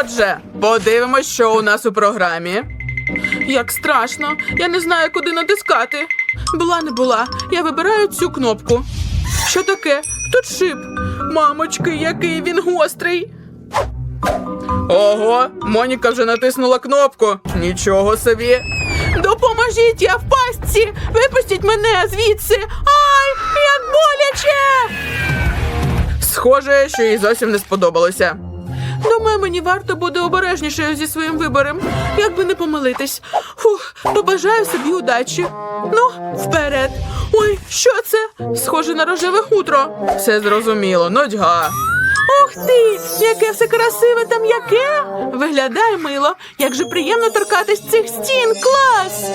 Отже, подивимось, що у нас у програмі. Як страшно, я не знаю, куди натискати. Була не була. Я вибираю цю кнопку. Що таке? Тут шип. Мамочки, який він гострий. Ого, Моніка вже натиснула кнопку. Нічого собі. Допоможіть, я в пастці! Випустіть мене звідси! Ай, як боляче! Схоже, що їй зовсім не сподобалося. Думаю, мені варто буде обережнішою зі своїм вибором, як би не помилитись. Фух, побажаю собі удачі. Ну, вперед. Ой, що це? Схоже на рожеве хутро. Все зрозуміло, нудьга. Ух ти, яке все красиве та м'яке. Виглядає мило. Як же приємно торкатись цих стін. Клас!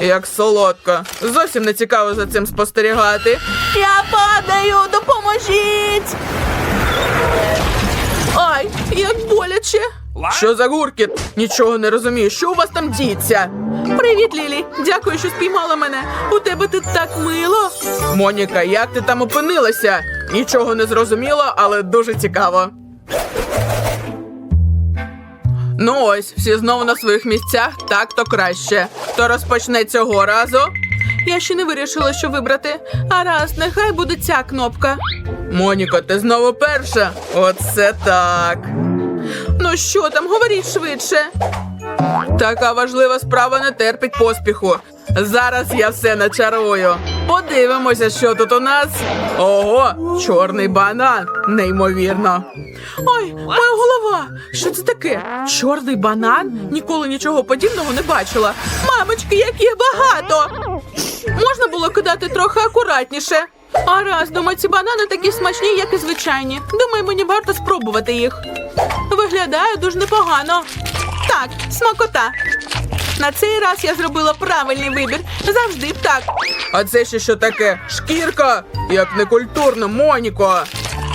Як солодко. Зовсім не цікаво за цим спостерігати. Я падаю, допоможіть! Ай, як боляче. Що за гуркіт? Нічого не розумію. Що у вас там діється? Привіт, Лілі. Дякую, що спіймала мене. У тебе тут так мило. Моніка, як ти там опинилася? Нічого не зрозуміло, але дуже цікаво. Ну ось, всі знову на своїх місцях, так то краще. Хто розпочне цього разу? Я ще не вирішила, що вибрати. А раз, нехай буде ця кнопка. Моніка, ти знову перша. Оце так. Ну що там, говоріть швидше. Така важлива справа не терпить поспіху. Зараз я все начарую. Подивимося, що тут у нас. Ого, чорний банан. Неймовірно. Ой, моя голова. Що це таке? Чорний банан? Ніколи нічого подібного не бачила. Мамочки, як їх багато. Можна було кидати трохи акуратніше. А раз, думаю, ці банани такі смачні, як і звичайні. Думаю, мені варто спробувати їх. Виглядає дуже непогано. Так, смакота. На цей раз я зробила правильний вибір. Завжди б так. А це ще що таке? Шкірка? Як некультурно, Моніко.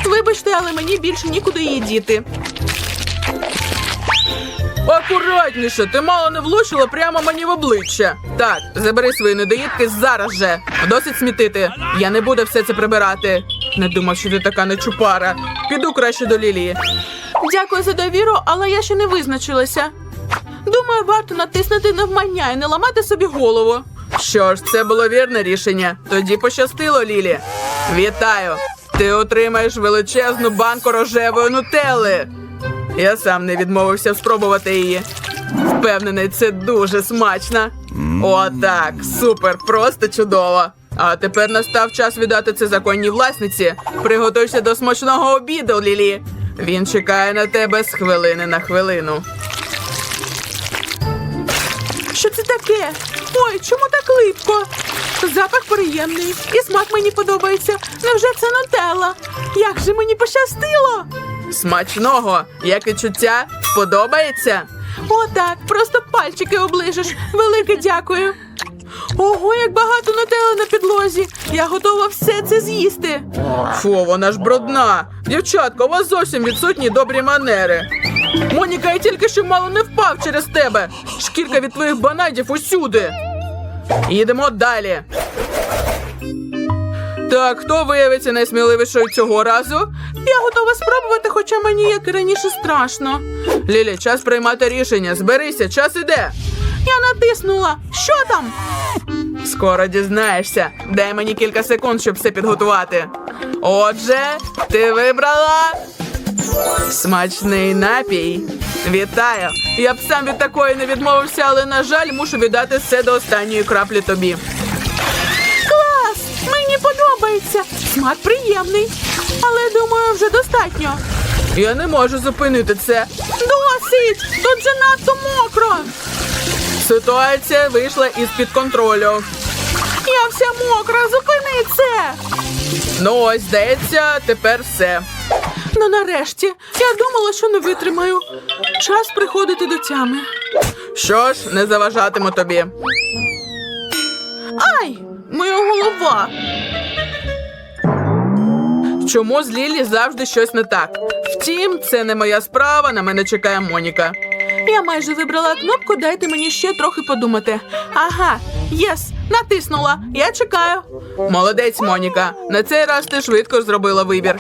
Вибачте, але мені більше нікуди її діти. Акуратніше, ти мало не влучила прямо мені в обличчя. Так, забери свої недоїдки зараз же. Досить смітити. Я не буду все це прибирати. Не думав, що ти така нечупара. Піду краще до Лілії. Дякую за довіру, але я ще не визначилася. Думаю, варто натиснути навмання і не ламати собі голову. Що ж, це було вірне рішення. Тоді пощастило, Лілі. Вітаю! Ти отримаєш величезну банку рожевої нутелли. Я сам не відмовився спробувати її. Впевнений, це дуже смачно. О, так, супер, просто чудово. А тепер настав час віддати це законній власниці. Приготуйся до смачного обіду, Лілі. Він чекає на тебе з хвилини на хвилину. Що це таке? Ой, чому так липко? Запах приємний і смак мені подобається. Невже це нутелла? Як же мені пощастило? Смачного, як відчуття, подобається? О, так, просто пальчики оближеш. Велике дякую. Ого, як багато нутелли на підлозі. Я готова все це з'їсти. Фу, вона ж брудна. Дівчатка, у вас зовсім відсутні добрі манери. Моніка, я тільки що мало не впав через тебе. Шкірка від твоїх бананів усюди. Їдемо далі. Так, хто виявиться найсміливішою цього разу? Я готова спробувати, хоча мені, як і раніше, страшно. Лілі, час приймати рішення. Зберися, час іде. Я натиснула. Що там? Скоро дізнаєшся. Дай мені кілька секунд, щоб все підготувати. Отже, ти вибрала смачний напій. Вітаю! Я б сам від такої не відмовився, але, на жаль, мушу віддати все до останньої краплі тобі. Подобається. Смак приємний. Але думаю, вже достатньо. Я не можу зупинити це. Досить! Тут же надто мокро. Ситуація вийшла із-під контролю. Я вся мокра, зупини це. Ну ось, здається, тепер все. Ну нарешті, я думала, що не витримаю. Час приходити до тями. Що ж, не заважатиму тобі. Ай, моя голова. Чому з Лілі завжди щось не так? Втім, це не моя справа, на мене чекає Моніка. Я майже вибрала кнопку, дайте мені ще трохи подумати. Ага, єс, натиснула. Я чекаю. Молодець, Моніка. На цей раз ти швидко зробила вибір.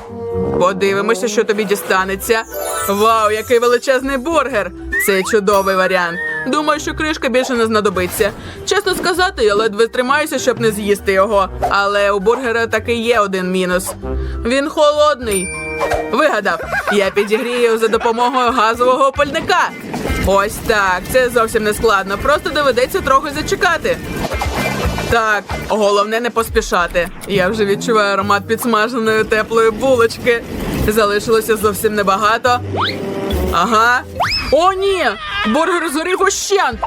Подивимося, що тобі дістанеться. Вау, який величезний бургер! Це чудовий варіант. Думаю, що кришка більше не знадобиться. Чесно сказати, я ледве тримаюся, щоб не з'їсти його. Але у бургера таки є один мінус. Він холодний. Вигадав, я підігрію за допомогою газового опальника. Ось так. Це зовсім не складно. Просто доведеться трохи зачекати. Так, головне не поспішати. Я вже відчуваю аромат підсмаженої теплої булочки. Залишилося зовсім небагато. Ага. О, ні! Бургер згорів ощент!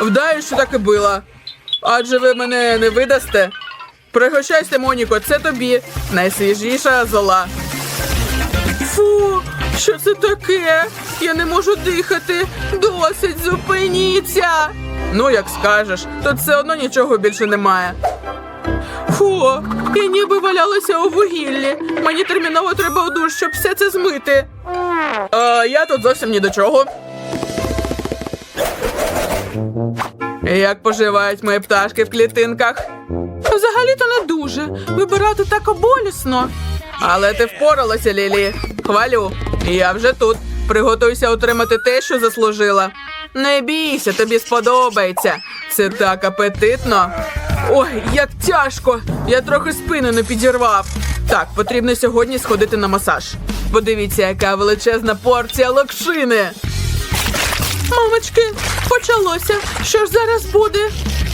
Вдаю, що так і було. Адже ви мене не видасте. Пригощайся, Моніко, це тобі. Найсвіжіша зола. Фу, що це таке? Я не можу дихати. Досить зупиніться. Ну, як скажеш, тут все одно нічого більше немає. Фу, я ніби валялася у вугіллі. Мені терміново треба у душ, щоб все це змити. А, я тут зовсім ні до чого. Як поживають мої пташки в клітинках? Взагалі-то не дуже. Вибирати так оболісно. Але ти впоралася, Лілі. Хвалю. Я вже тут. Приготуйся отримати те, що заслужила. Не бійся, тобі сподобається. Це так апетитно. Ой, як тяжко. Я трохи спину не підірвав. Так, потрібно сьогодні сходити на масаж. Подивіться, яка величезна порція локшини. Мамочки, почалося. Що ж зараз буде?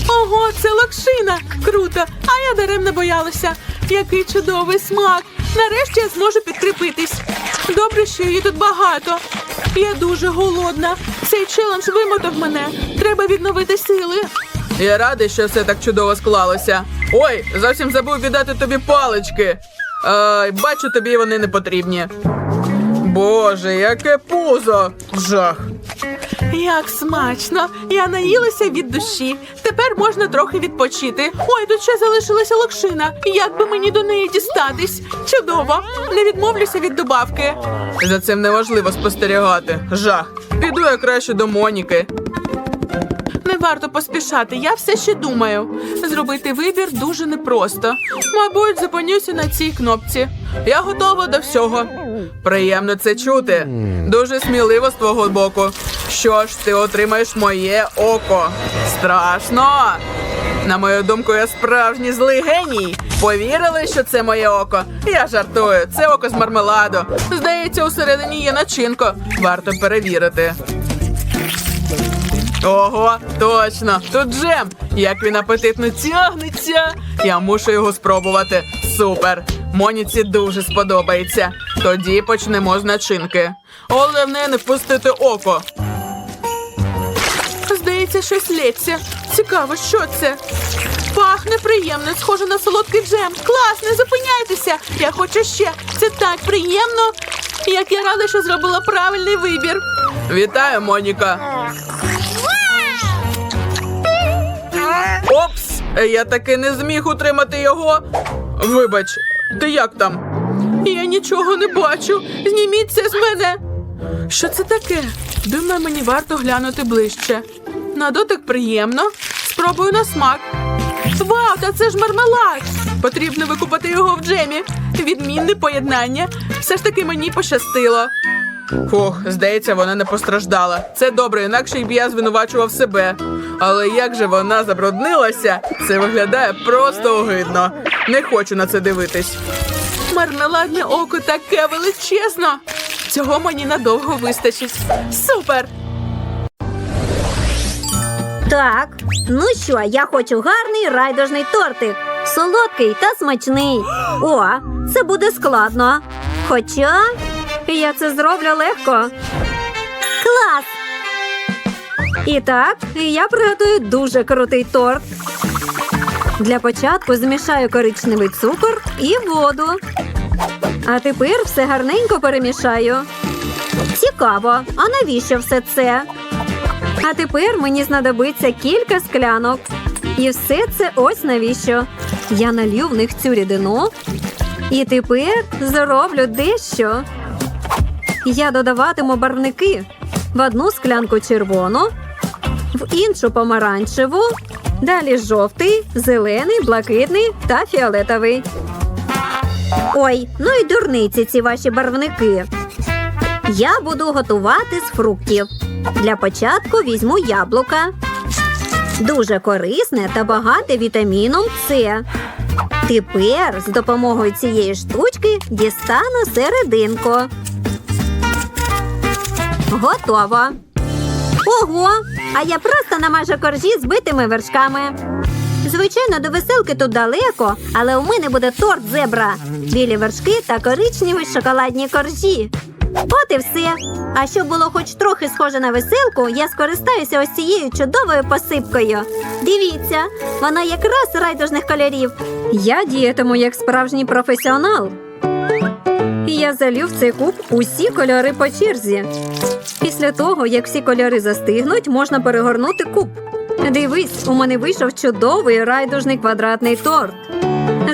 Ого, це локшина. Круто. А я даремно боялася. Який чудовий смак. Нарешті я зможу підкріпитись. Добре, що її тут багато. Я дуже голодна. Цей челендж вимотав мене. Треба відновити сили. Я радий, що все так чудово склалося. Ой, зовсім забув віддати тобі палички. Е, бачу, тобі вони не потрібні. Боже, яке пузо! Жах. Як смачно! Я наїлася від душі. Тепер можна трохи відпочити. Ой, тут ще залишилася локшина. Як би мені до неї дістатись? Чудово! Не відмовлюся від добавки. За цим неважливо спостерігати. Жах. Піду я краще до Моніки. Варто поспішати, я все ще думаю. Зробити вибір дуже непросто. Мабуть, зупинюся на цій кнопці. Я готова до всього. Приємно це чути. Дуже сміливо з твого боку. Що ж, ти отримаєш моє око. Страшно. На мою думку, я справжній злий геній. Повірили, що це моє око? Я жартую. Це око з мармеладу. Здається, усередині є начинка. Варто перевірити. Ого, точно, тут джем. Як він апетитно тягнеться. Я мушу його спробувати. Супер. Моніці дуже сподобається. Тоді почнемо з начинки. Головне не впустити око. Здається, щось лється. Цікаво, що це? Пахне приємно, схоже на солодкий джем. Клас, не зупиняйтеся. Я хочу ще. Це так приємно. Як я рада, що зробила правильний вибір. Вітаю, Моніка. Опс! Я таки не зміг утримати його. Вибач, ти як там? Я нічого не бачу. Зніміть це з мене. Що це таке? Думаю, мені варто глянути ближче. На дотик приємно. Спробую на смак. Вау, та це ж мармелад! Потрібно викупати його в джемі. Відмінне поєднання. Все ж таки мені пощастило. Фух, здається, вона не постраждала. Це добре, інакше б я звинувачував себе. Але як же вона забруднилася, це виглядає просто огидно. Не хочу на це дивитись. Мармеладне око таке величезно. Цього мені надовго вистачить. Супер! Так, ну що, я хочу гарний райдужний тортик. Солодкий та смачний. О, це буде складно. Хоча я це зроблю легко. Клас! І так, я приготую дуже крутий торт. Для початку змішаю коричневий цукор і воду. А тепер все гарненько перемішаю. Цікаво, а навіщо все це? А тепер мені знадобиться кілька склянок. І все це ось навіщо. Я налью в них цю рідину. І тепер зроблю дещо. Я додаватиму барвники в одну склянку червону, в іншу помаранчеву, далі жовтий, зелений, блакитний та фіолетовий. Ой, ну і дурниці ці ваші барвники. Я буду готувати з фруктів. Для початку візьму яблука. Дуже корисне та багате вітаміном С. Тепер з допомогою цієї штучки дістану серединку. Готово. Ого! А я просто намажу коржі з битими вершками. Звичайно, до веселки тут далеко, але у мене буде торт зебра, білі вершки та коричневі шоколадні коржі. От і все. А щоб було хоч трохи схоже на веселку, я скористаюся ось цією чудовою посипкою. Дивіться, вона якраз райдужних кольорів. Я діятиму як справжній професіонал. І я залю в цей куб усі кольори по черзі. Після того, як всі кольори застигнуть, можна перегорнути куб. Дивись, у мене вийшов чудовий райдужний квадратний торт.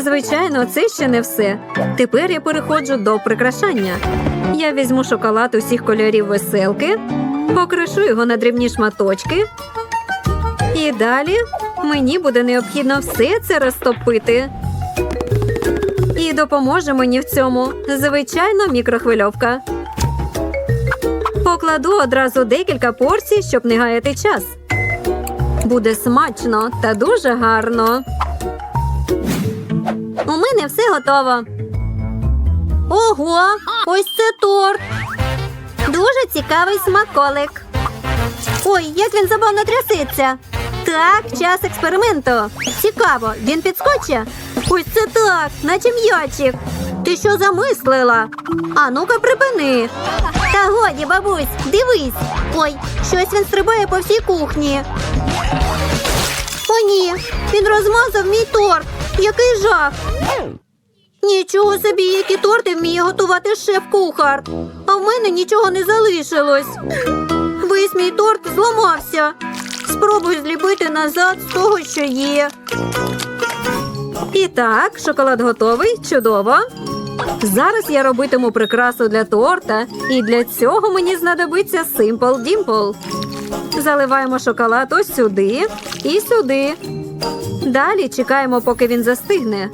Звичайно, це ще не все. Тепер я переходжу до прикрашання. Я візьму шоколад усіх кольорів веселки, покришу його на дрібні шматочки. І далі мені буде необхідно все це розтопити. І допоможе мені в цьому звичайно мікрохвильовка. Покладу одразу декілька порцій, щоб не гаяти час. Буде смачно та дуже гарно. У мене все готово. Ого, ось це торт. Дуже цікавий смаколик. Ой, як він забавно трясеться. Так, час експерименту. Цікаво, він підскоче? Ось це так, наче м'ячик. Ти що замислила? А ну-ка припини. Та годі, бабусь, дивись. Ой, щось він стрибає по всій кухні. О, ні, він розмазав мій торт. Який жах. Нічого собі, які торти вміє готувати шеф-кухар. А в мене нічого не залишилось. Весь мій торт зламався. Спробуй зліпити назад з того, що є. І так, шоколад готовий. Чудово. Зараз я робитиму прикрасу для торта, і для цього мені знадобиться Simple Dimple. Заливаємо шоколад ось сюди і сюди. Далі чекаємо, поки він застигне.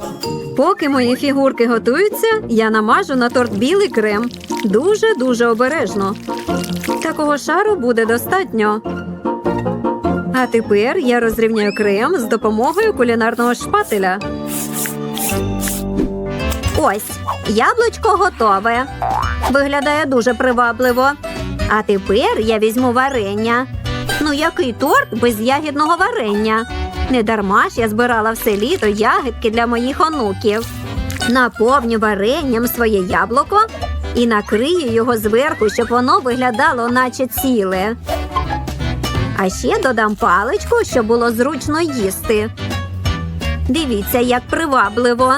Поки мої фігурки готуються, я намажу на торт білий крем. Дуже дуже обережно. Такого шару буде достатньо. А тепер я розрівняю крем з допомогою кулінарного шпателя. Ось, яблучко готове. Виглядає дуже привабливо. А тепер я візьму варення. Ну, який торт без ягідного варення? Не дарма ж я збирала все літо ягідки для моїх онуків. Наповню варенням своє яблуко і накрию його зверху, щоб воно виглядало, наче ціле. А ще додам паличку, щоб було зручно їсти. Дивіться, як привабливо.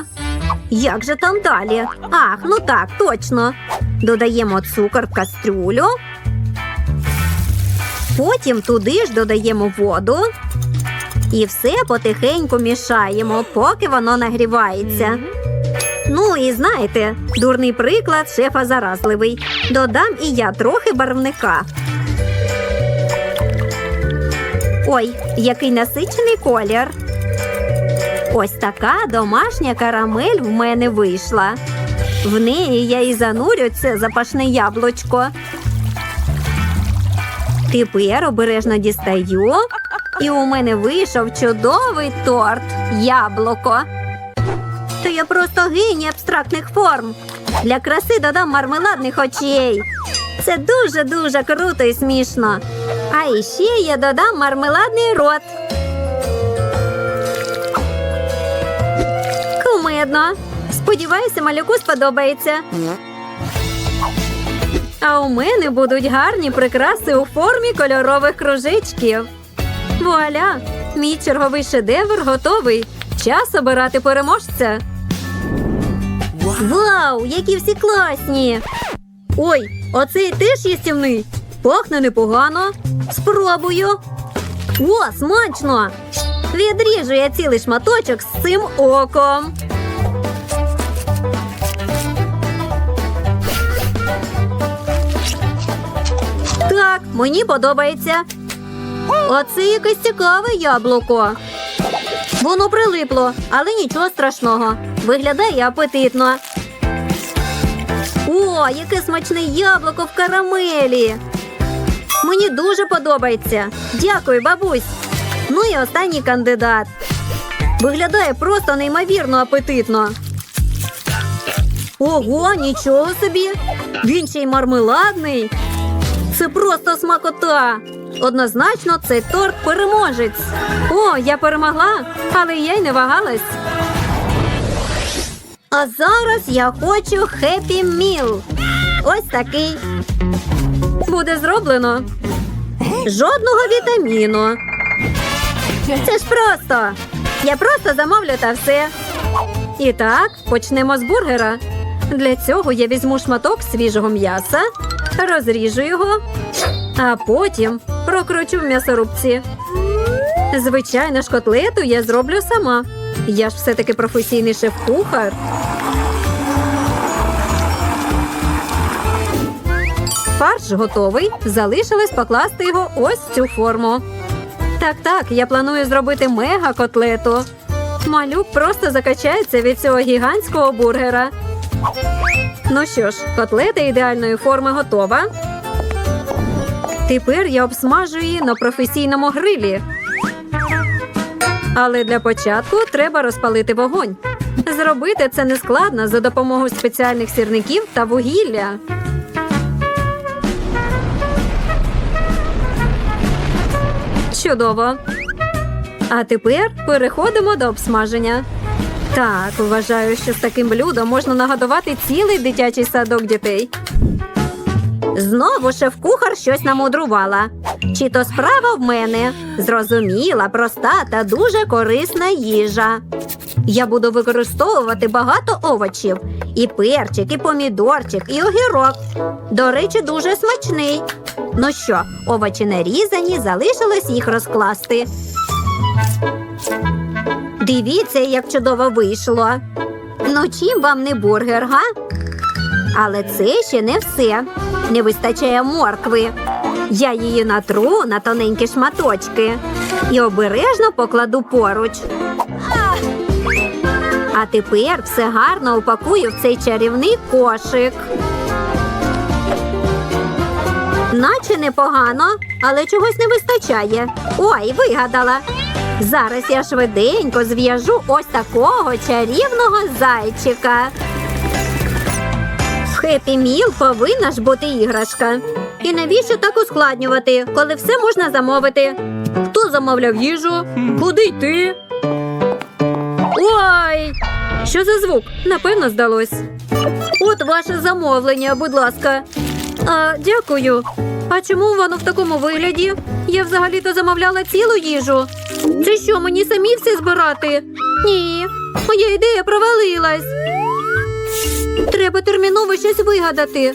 Як же там далі? Ах, ну так, точно. Додаємо цукор в кастрюлю. Потім туди ж додаємо воду. І все потихеньку мішаємо, поки воно нагрівається. Ну і знаєте, дурний приклад шефа заразливий. Додам і я трохи барвника. Ой, який насичений колір. Ось така домашня карамель в мене вийшла. В неї я і занурю це запашне яблучко. Тепер обережно дістаю, і у мене вийшов чудовий торт яблуко. То я просто геній абстрактних форм. Для краси додам мармеладних очей. Це дуже-дуже круто і смішно. А іще я додам мармеладний рот. Кумедно. Сподіваюся, малюку сподобається. А у мене будуть гарні прикраси у формі кольорових кружечків. Вуаля! Мій черговий шедевр готовий. Час обирати переможця. Вау, які всі класні! Ой, оцей теж їстівний. Пахне непогано. Спробую. О, смачно! Відріжу я цілий шматочок з цим оком. Так, мені подобається. Оце якесь цікаве яблуко. Воно прилипло, але нічого страшного. Виглядає апетитно. О, яке смачне яблуко в карамелі. Мені дуже подобається. Дякую, бабусь. Ну і останній кандидат. Виглядає просто неймовірно апетитно. Ого, нічого собі. Він ще й мармеладний. Це просто смакота. Однозначно, цей торт переможець. О, я перемогла, але я й не вагалась. А зараз я хочу хеппі міл. Ось такий. Буде зроблено. Жодного вітаміну. Це ж просто. Я просто замовлю та все. І так, почнемо з бургера. Для цього я візьму шматок свіжого м'яса, розріжу його, а потім прокручу в м'ясорубці. Звичайно ж, котлету я зроблю сама. Я ж все-таки професійний шеф-кухар. Фарш готовий. Залишилось покласти його ось в цю форму. Так, так, я планую зробити мега котлету. Малюк просто закачається від цього гігантського бургера. Ну що ж, котлета ідеальної форми готова. Тепер я обсмажу її на професійному грилі. Але для початку треба розпалити вогонь. Зробити це нескладно за допомогою спеціальних сірників та вугілля. Чудово. А тепер переходимо до обсмаження. Так, вважаю, що з таким блюдом можна нагодувати цілий дитячий садок дітей. Знову шеф-кухар щось намудрувала. Чи то справа в мене зрозуміла, проста та дуже корисна їжа. Я буду використовувати багато овочів: і перчик, і помідорчик, і огірок. До речі, дуже смачний. Ну що, овочі нарізані, залишилось їх розкласти. Дивіться, як чудово вийшло. Ну, чим вам не бургер, га? Але це ще не все. Не вистачає моркви. Я її натру на тоненькі шматочки і обережно покладу поруч. А тепер все гарно упакую в цей чарівний кошик. Наче непогано, але чогось не вистачає. Ой, вигадала. Зараз я швиденько зв'яжу ось такого чарівного зайчика. Хеппі Міл повинна ж бути іграшка. І навіщо так ускладнювати, коли все можна замовити? Хто замовляв їжу? Куди йти? Ой! Що за звук? Напевно, здалось. От ваше замовлення, будь ласка. А, дякую. А чому воно в такому вигляді? Я взагалі-то замовляла цілу їжу. Це що, мені самі все збирати? Ні, моя ідея провалилась. Треба терміново щось вигадати.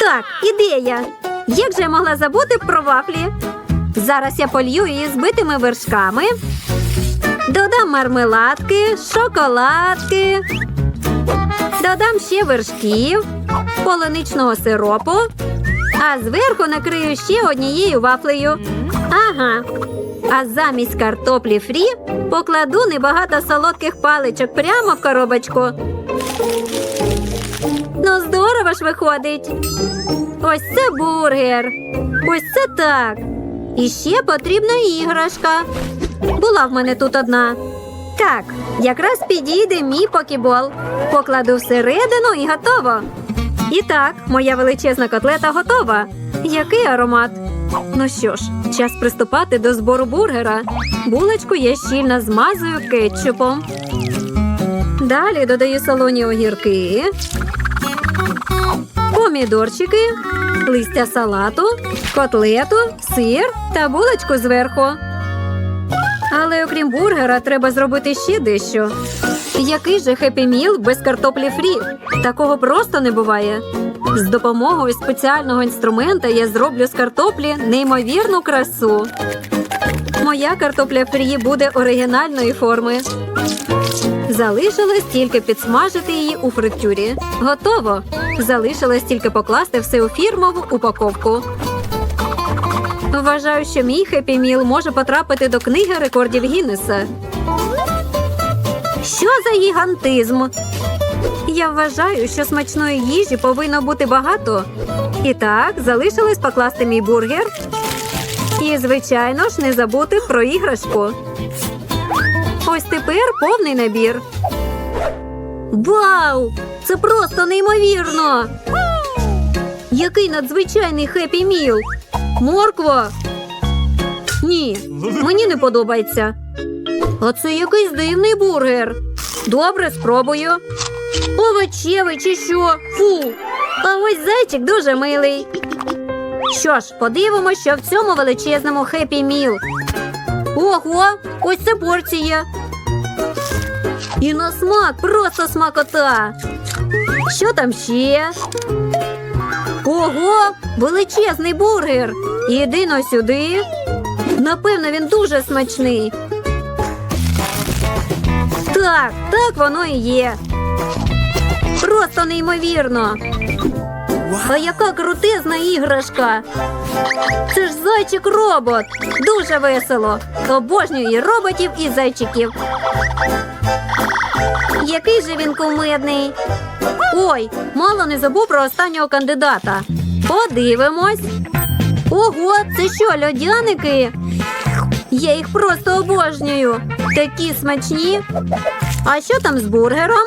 Так, ідея. Як же я могла забути про вафлі? Зараз я полью її збитими вершками. Додам мармеладки, шоколадки. Додам ще вершків, полуничного сиропу, а зверху накрию ще однією вафлею. Ага. А замість картоплі фрі покладу небагато солодких паличок прямо в коробочку. Ну, здорово ж виходить. Ось це бургер. Ось це так. І ще потрібна іграшка. Була в мене тут одна. Так, якраз підійде мій покібол. Покладу всередину і готово. І так, моя величезна котлета готова. Який аромат? Ну що ж, час приступати до збору бургера. Булочку я щільно змазую кетчупом. Далі додаю солоні огірки, помідорчики, листя салату, котлету, сир та булочку зверху. Але окрім бургера, треба зробити ще дещо. Який же хеппі міл без картоплі фрі? Такого просто не буває. З допомогою спеціального інструмента я зроблю з картоплі неймовірну красу. Моя картопля фрі буде оригінальної форми. Залишилось тільки підсмажити її у фритюрі. Готово. Залишилось тільки покласти все у фірмову упаковку. Вважаю, що мій хеппі міл може потрапити до книги рекордів Гіннеса. Що за гігантизм? Я вважаю, що смачної їжі повинно бути багато. І так, залишилось покласти мій бургер. І, звичайно ж, не забути про іграшку. Ось тепер повний набір. Вау! Це просто неймовірно! Який надзвичайний хеппі міл! Морква! Ні, мені не подобається. А це якийсь дивний бургер. Добре, спробую. Овочевий чи що? Фу. А ось зайчик дуже милий. Що ж, подивимося, що в цьому величезному хеппі міл. Ого, ось це порція. І на смак просто смакота. Що там ще? Ого, величезний бургер. Іди сюди. Напевно, він дуже смачний. Так, так воно і є. Просто неймовірно. А яка крутезна іграшка. Це ж зайчик робот. Дуже весело. Обожнюю роботів, і зайчиків. Який же він кумедний. Ой, мало не забув про останнього кандидата. Подивимось. Ого, це що, льодяники? Я їх просто обожнюю. Такі смачні. А що там з бургером?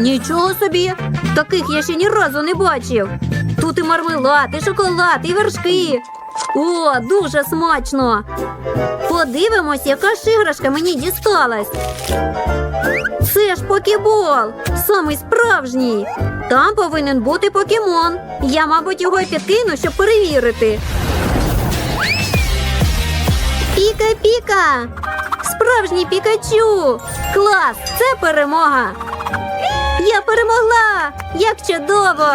Нічого собі. Таких я ще ні разу не бачив. Тут і мармелад, і шоколад, і вершки. О, дуже смачно. Подивимось, яка ж іграшка мені дісталась. Це ж покебол, самий справжній. Там повинен бути покемон. Я, мабуть, його підкину, щоб перевірити. Піка-піка! Справжній пікачу! Клас! Це перемога! Я перемогла! Як чудово!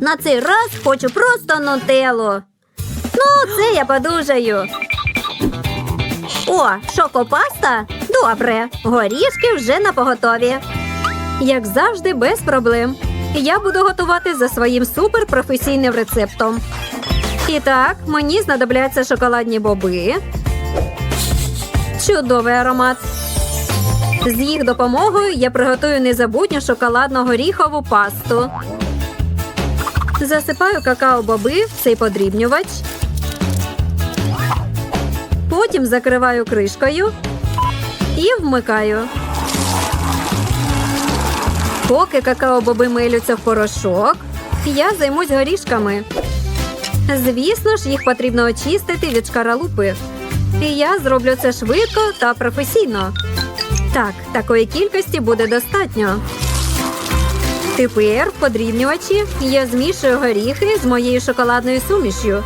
На цей раз хочу просто нутеллу. Ну, це я подужаю. О, шокопаста? Добре. Горішки вже на поготові. Як завжди, без проблем. Я буду готувати за своїм суперпрофесійним рецептом. І так, мені знадобляться шоколадні боби. Чудовий аромат. З їх допомогою я приготую незабутню шоколадно-горіхову пасту. Засипаю какао-боби в цей подрібнювач. Потім закриваю кришкою і вмикаю. Поки какао-боби милються в порошок, я займусь горішками. Звісно ж, їх потрібно очистити від шкаралупи. І я зроблю це швидко та професійно. Так, такої кількості буде достатньо. Тепер в подрібнювачі я змішую горіхи з моєю шоколадною сумішю.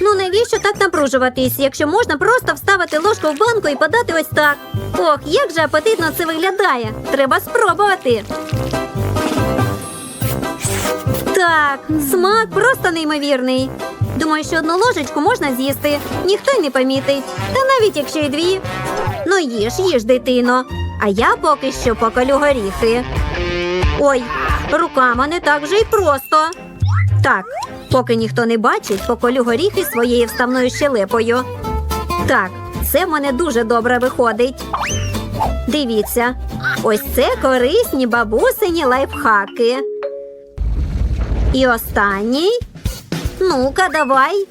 Ну навіщо так напружуватись, якщо можна просто вставити ложку в банку і подати ось так? Ох, як же апетитно це виглядає. Треба спробувати. Так, смак просто неймовірний. Думаю, що одну ложечку можна з'їсти, ніхто й не помітить. Та навіть якщо й дві. Ну їж, їж, дитино. А я поки що поколю горіхи. Ой, руками не так вже й просто. Так, поки ніхто не бачить, поколю горіхи своєю вставною щелепою. Так, це в мене дуже добре виходить. Дивіться, ось це корисні бабусині лайфхаки. І останній. Ну-ка, давай.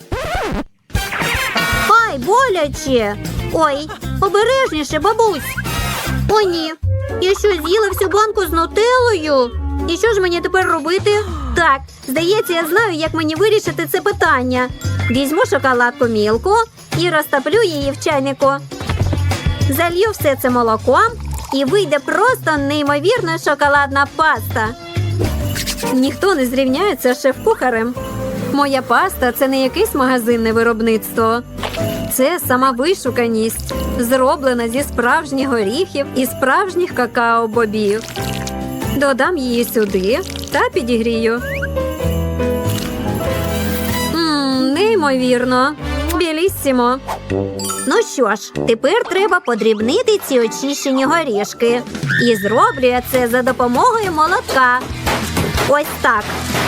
Ай, боляче. Ой, обережніше, бабусь. О, ні. Я що з'їла всю банку з нутеллою? І що ж мені тепер робити? Так, здається, я знаю, як мені вирішити це питання. Візьму шоколадку мілку і розтоплю її в чайнику. Залью все це молоком і вийде просто неймовірна шоколадна паста. Ніхто не зрівняється з шеф-кухарем. Моя паста це не якесь магазинне виробництво. Це сама вишуканість, зроблена зі справжніх горіхів і справжніх какао-бобів. Додам її сюди та підігрію. Мм, неймовірно. Біліссімо. Ну що ж, тепер треба подрібнити ці очищені горішки. І зроблю я це за допомогою молотка. Ось так.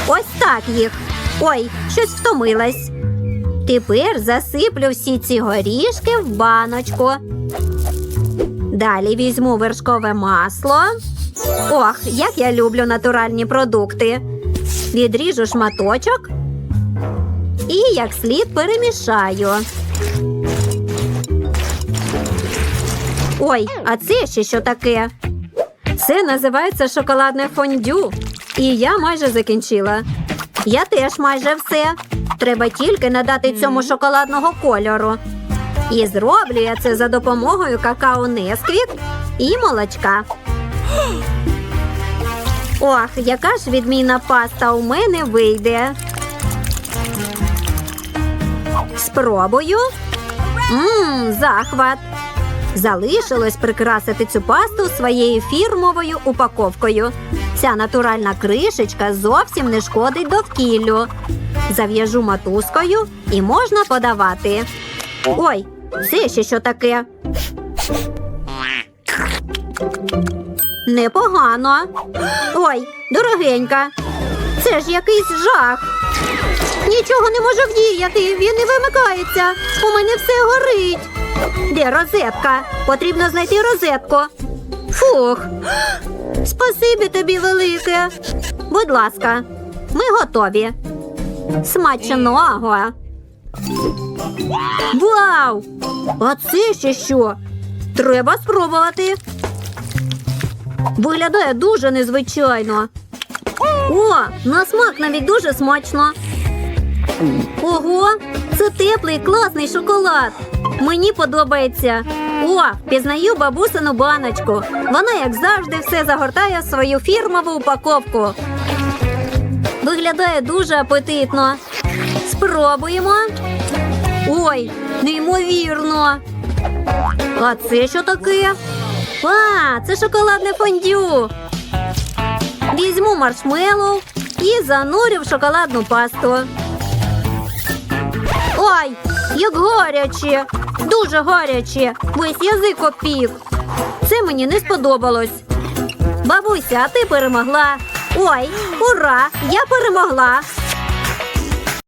Ось так їх. Ой, щось втомилась. Тепер засиплю всі ці горішки в баночку. Далі візьму вершкове масло. Ох, як я люблю натуральні продукти. Відріжу шматочок і як слід перемішаю. Ой, а це ще що таке? Це називається шоколадне фондю. І я майже закінчила. Я теж майже все. Треба тільки надати цьому шоколадного кольору. І зроблю я це за допомогою какао Несквік і молочка. Ох, яка ж відмінна паста у мене вийде. Спробую. Мм, захват. Залишилось прикрасити цю пасту своєю фірмовою упаковкою. Ця натуральна кришечка зовсім не шкодить довкіллю. Зав'яжу матузкою і можна подавати. Ой, це ще що таке? Непогано. Ой, дорогенька. Це ж якийсь жах. Нічого не можу вдіяти, він не вимикається. У мене все горить. Де розетка? Потрібно знайти розетку. Фух. Спасибі тобі велике. Будь ласка, ми готові. Смачного. Вау! А це ще що? Треба спробувати. Виглядає дуже незвичайно. О, на смак навіть дуже смачно. Ого, це теплий класний шоколад. Мені подобається. О, пізнаю бабусину баночку. Вона, як завжди, все загортає в свою фірмову упаковку. Виглядає дуже апетитно. Спробуємо. Ой, неймовірно. А це що таке? А, це шоколадне фондю. Візьму маршмеллоу і занурю в шоколадну пасту. Ой, як гаряче, дуже гаряче. Весь язик опік. Це мені не сподобалось. Бабуся, а ти перемогла. Ой, ура! Я перемогла.